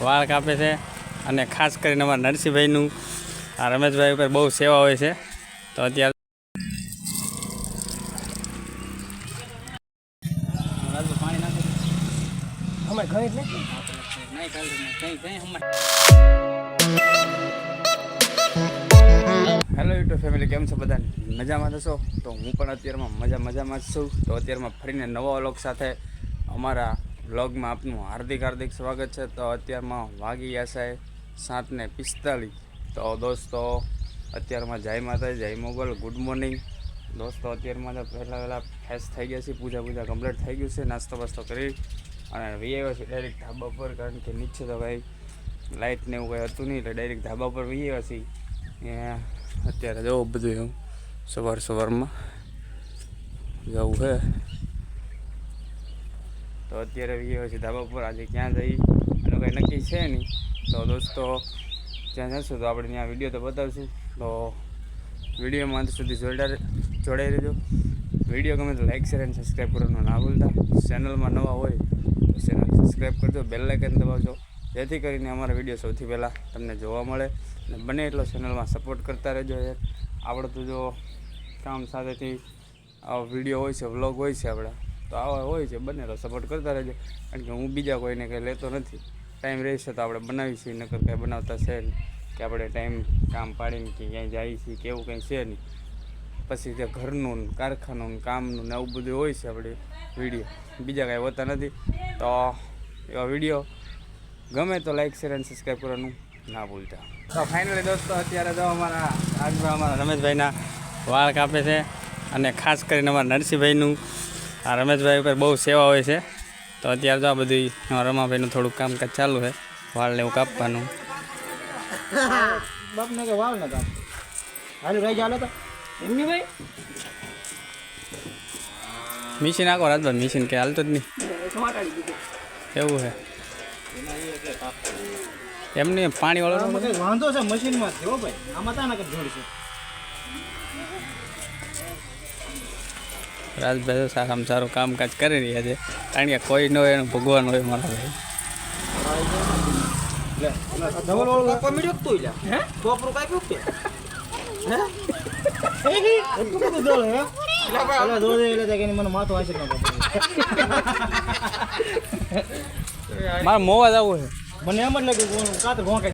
વાળ કાપે છે અને ખાસ કરીને અમારા નરસિંહભાઈનું. આ રમેશભાઈ ઉપર બહુ સેવા હોય છે. તો અત્યારે હેલો યુટ્યુબ ફેમિલી કેમ છો બધા મજામાં થશો તો હું પણ અત્યારમાં મજા મજામાં જ છું. તો અત્યારમાં ફરીને નવા લોક સાથે અમારા વ્લોગમાં આપનું હાર્દિક હાર્દિક સ્વાગત છે. તો અત્યારમાં વાગી ગયા છે સાતને પિસ્તાલીસ. તો દોસ્તો, અત્યારમાં જય માતા જય મોગલ ગુડ મોર્નિંગ દોસ્તો, અત્યારમાં તો પહેલાં પહેલાં ફ્રેશ થઈ ગયા છે, પૂજા પૂજા કમ્પ્લીટ થઈ ગયું છે, નાસ્તો બાસ્તો કરી અને વી આવ્યા છે ડાયરેક્ટ ધાબા પર, કારણ કે નીચે તો ભાઈ લાઇટ ને એવું કંઈ હતું નહીં, એટલે ડાયરેક્ટ ધાબા પર વી આવ્યા છીએ. અત્યારે જવું બધું એવું સવાર સવારમાં જવું છે તો અત્યારે વી આવ્યા છે ધાબા પર આજે ક્યાં જઈ? એનું કંઈ નક્કી છે નહીં. તો દોસ્તો, ત્યાં જશું તો આપણે ત્યાં વીડિયો તો બતાવશું. તો વિડીયોમાં અંત સુધી જોડાઈ જોડાઈ રહેજો. વીડિયો ગમે તો લાઇક શેર અને સબસ્ક્રાઈબ કરવાનું ના ભૂલતા. ચેનલમાં નવા હોય તો ચેનલ સબસ્ક્રાઈબ કરજો બેલ લાઇકન દબાવજો. જેથી કરીને અમારા વીડિયો સૌથી પહેલાં તમને જોવા મળે. અને બને એટલો ચેનલમાં સપોર્ટ કરતા રહેજો યાર. આપણે તો જો કામ સાથેથી વીડિયો હોય છે વ્લોગ હોય છે આપણા તો આવા હોય છે, બને સપોર્ટ કરતા રહેજો. કારણ કે હું બીજા કોઈને કંઈ લેતો નથી. ટાઈમ રહેશે તો આપણે બનાવી છીએ, નકર કંઈ બનાવતા છે નહીં. કે આપણે ટાઈમ કામ પાડીને કે ક્યાંય જાય છીએ કે એવું કંઈ છે નહીં. પછી જે ઘરનું કારખાનું કામનું ને આવું બધું હોય છે આપણે વીડિયો બીજા કાંઈ હોતા નથી. તો એવા વીડિયો ગમે તો લાઈક શેર અને સબસ્ક્રાઈબ કરવાનું ના ભૂલતા. તો ફાઇનલી દોસ્તો, અત્યારે તો અમારા આજમાં અમારા રમેશભાઈના વાળ કાપે છે. અને ખાસ કરીને અમારા નરસિંહભાઈનું આ રમેશભાઈ ઉપર બહુ સેવા હોય છે. તો અત્યારે તો આ બધું રમાભાઈનું થોડુંક કામકાજ ચાલુ છે. વાળને એવું કાપવાનું. બાપને કે વાવ નતા હાલ રહી ચાલો તો. એમની ભાઈ? મિશીન આખો રાજભાઈ મિશીન કે હાલતો જ નહીં. એવું છે. એમને પાણી વાળો વાંધો છે મશીનમાં? જ ભાઈ? આમાં તા ના કઈ જોડ રાજભાઈ તો સારામાં સારું કામકાજ કરી રહ્યા છે. કારણ કે કોઈ ન હોય એનું ભગવાન હોય મારા ભાઈ. લે ડબલ વાળું કાપવા મળ્યો તું લ્યા હે કોપરું કાપ્યું કે હે એટલું બધું દોડ હે એટલે દોડ દે એટલે કે મને માથું આશીર મારે મોવા જવું છે. મને એમ જ લાગ્યું કાતર ભોંકે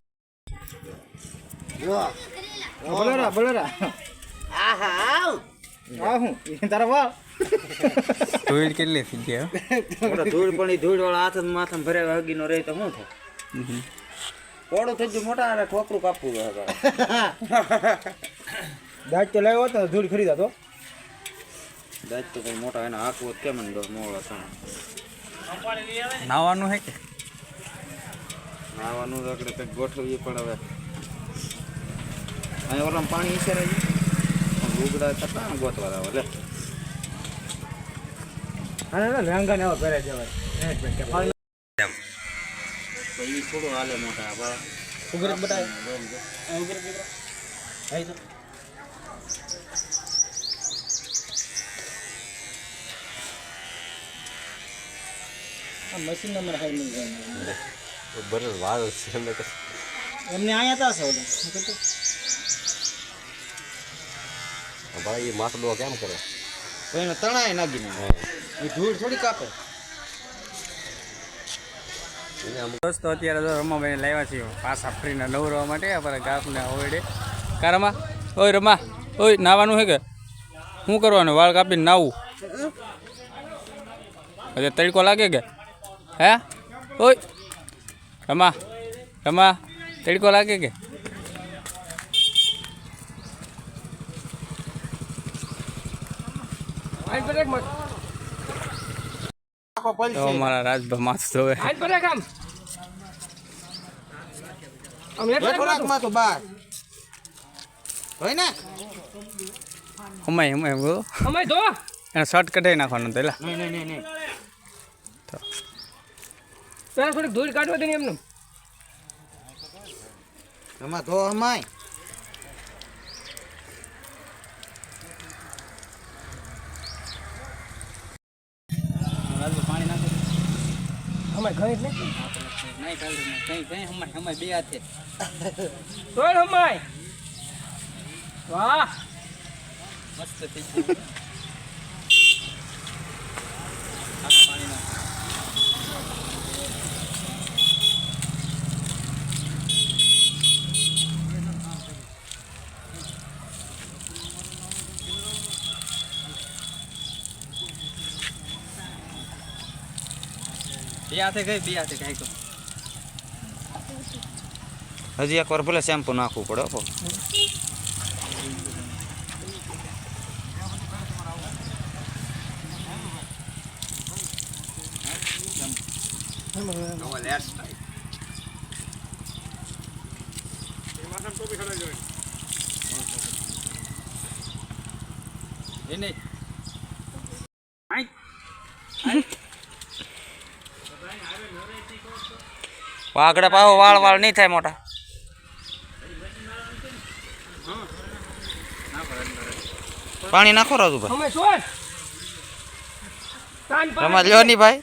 બલેરા બલેરા. આહા આહું તારા વાળ? ધૂળ કેટલી થઈ ગયા ધૂળ પણ ધૂળ વાળા હાથ માથા ભરે હગી નો રહે તો શું થાય? પોડું થઈ ગયું મોટા અને ઠોકરું કાપવું દાજ તો લાવ્યો હતો ધૂળ ખરીદા તો. દાંત તો કઈ મોટા એના હાકવું કેમ ને દો મોળો છે. નાવાનું છે કે? નાવાનું રગડે કંઈક ગોઠવીએ પણ હવે. અહીંયા ઓલામાં પાણી ઈસરે ઉગડા થતા ગોતવા આવે લે. અને લેંગા ને પહેરે જવાય. થોડું હાલે મોટા બતાય દીકરા તો આ મશીન નંબર હાઈ મિલ જાય બરોબર છે એમને આયા તા છે? ભાઈ એ માટલો કેમ કરે? એને તણાય નાગીને એ ધૂળ થોડી કાપે. દોસ્તો અત્યારે તો રમાભાઈ લાવ્યા છીએ. પાછા ફ્રીને નવરવા માટે આપણે ગાપને ઓવડે કા રમા? ઓય રમા ઓય નાવાનું છે કે? શું કરવાનું? વાળ કાપીને નાવું. હજે તડકો લાગે કે? હે? ઓય. રમા રમા તડકો લાગે કે? તો અમારા રાજભા માથું. ધોવે અમાય અમાય બોલો. અમાય ધો. એને શર્ટ કઢાઈ નાખવાનો પેલા નહીં નહીં નહીં નહીં પેલા થોડીક ધૂળ કાઢવા દે એમને. એમાં ધો અમાય. અમારે ઘરે જ નહીં કઈ હમાય હમાય બે હાથે. તોય હમાય વાહ. મસ્ત થઈ ગયું. બે હાથે ગઈ બે હાથે ગઈ હજી એકવાર ભલે શેમ્પુ નાખવું પડે હો. એ આગળ પાવો વાળ વાળ નહીં થાય મોટા. પાણી નાખો રમા લ્યો ની ભાઈ.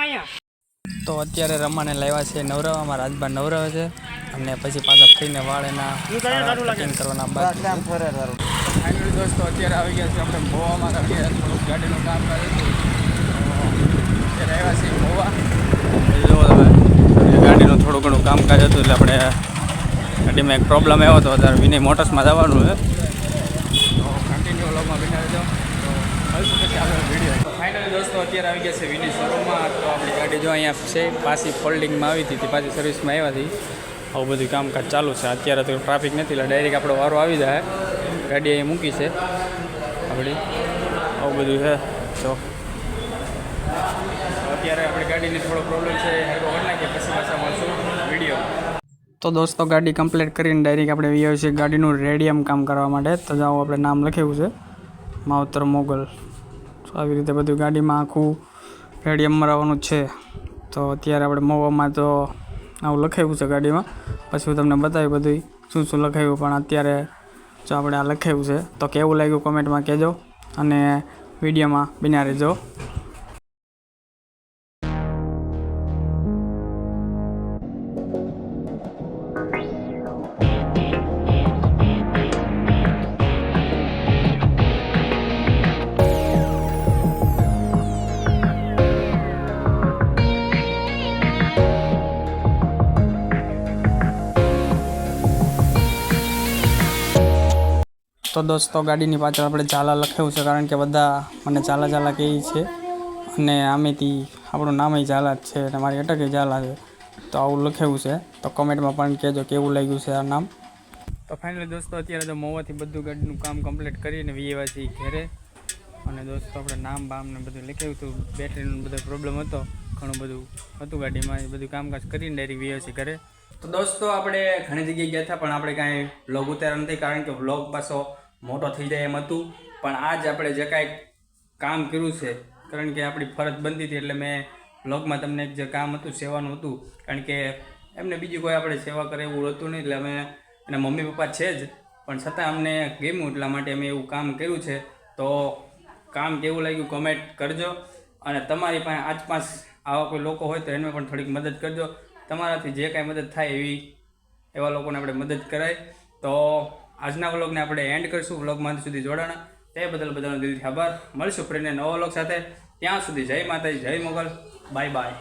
અહીંયા. તો અત્યારે રમાને લાવ્યા છે નવરાવામાં રાજભા નવરાવે છે. અને પછી પાછા ફરીને વાળ એના કટિંગ કરવાના બાદ ફાઇનલી દોસ્તો અત્યારે આવી ગયા છે આપણે ગોવામાં આવી ગયા થોડુંક ગાડીનું કામ કરે છે મોવા જો તમે ગાડીનું થોડું કામકાજ હતું એટલે આપણે ગાડીમાં એક પ્રોબ્લેમ આવ્યો હતો. અત્યારે વિનય મોટર્સમાં જવાનું છે. તો કન્ટિન્યુ વ્લોગમાં બિના તો મળશું પછી આગળ દોસ્તો, અત્યારે આવી ગયા છે વિની શોરૂમમાં. તો આપણી ગાડી જો અહીંયા છે, પાછી ફોલ્ડિંગમાં આવી હતી, પાછી સર્વિસમાં આવ્યા હતી. આવું બધું કામકાજ ચાલુ છે. અત્યારે તો ટ્રાફિક નથી, એટલે ડાયરેક્ટ આપણો વારો આવી જાય. ગાડી અહીં મૂકી છે. આપણી. આવું બધું છે. તો અત્યારે આપણી ગાડીની થોડો પ્રોબ્લેમ છે હરકો કરી નાખીએ પછી પાછા મળશું વીડિયો તો દોસ્તો, ગાડી કમ્પ્લીટ કરીને ડાયરેક્ટ આપણે વી છે ગાડીનું રેડિયમ કામ કરવા માટે. તો જાઓ આપણે નામ લખ્યું છે, માવતર મોગલ. તો આવી રીતે બધું ગાડીમાં આખું રેડિયમ મરાવવાનું છે. તો અત્યારે આપણે મોવામાં તો આવું લખાયું છે ગાડીમાં. પછી હું તમને બતાવ્યું બધું શું શું લખાયું, પણ અત્યારે જો આપણે આ લખાયું છે. તો કેવું લાગ્યું કોમેન્ટમાં કહેજો અને વિડીયોમાં બિના રહેજો. તો દોસ્તો, ગાડીની પાછળ આપણે ચાલા લખાયું છે, કારણ કે બધા મને ચાલા ચાલા કહે છે. અને આમેથી આપણું નામે ચાલા જ છે અને મારી અટકે ચાલા છે. તો આવું લખાયું છે. તો કમેન્ટમાં પણ કહેજો કેવું લાગ્યું છે આ નામ. તો ફાઇનલી દોસ્તો, અત્યારે તો મોવાથી બધું ગાડીનું કામ કમ્પ્લીટ કરીને વીએવાથી ઘેરે. અને દોસ્તો, આપણે નામ બામ ને બધું લખાયું હતું. બેટરીનો બધો પ્રોબ્લેમ હતો. ઘણું બધું હતું ગાડીમાં. એ બધું કામકાજ કરીને ડાયરેક્ટ વીએવાથી ઘરે. તો દોસ્તો, આપણે ઘણી જગ્યાએ ગયા હતા, પણ આપણે કાંઈ વ્લોગ ઉતાર્યા નથી, કારણ કે વ્લોગ પાછો મોટો થઈ જાય એમ હતું. પણ આજ આપણે જે કાંઈ કામ કર્યું છે, કારણ કે આપણી ફરજ બનતી હતી એટલે મેં બ્લોગમાં તમને જે કામ હતું સેવાનું હતું, કારણ કે એમને બીજી કોઈ આપણે સેવા કરે એવું હતું નહીં, એટલે અમે એના મમ્મી પપ્પા છે જ. પણ છતાં અમને ગમ્યું, એટલા માટે અમે એવું કામ કર્યું છે. તો કામ કેવું લાગ્યું કમેન્ટ કરજો. અને તમારી પાસે આસપાસ આવા કોઈ લોકો હોય તો એને પણ થોડીક મદદ કરજો. તમારાથી જે કાંઈ મદદ થાય એવી એવા લોકોને આપણે મદદ કરાય. તો આજના વ્લોગને આપણે એન્ડ કરીશું. વ્લોગમાં સુધી જોડાણા. તે બદલ બધાનો દિલથી આભાર. મળીશું ફ્રેન્ડને નવો વ્લોગ સાથે. ત્યાં સુધી જય માતાજી, જય મોગલ. Bye bye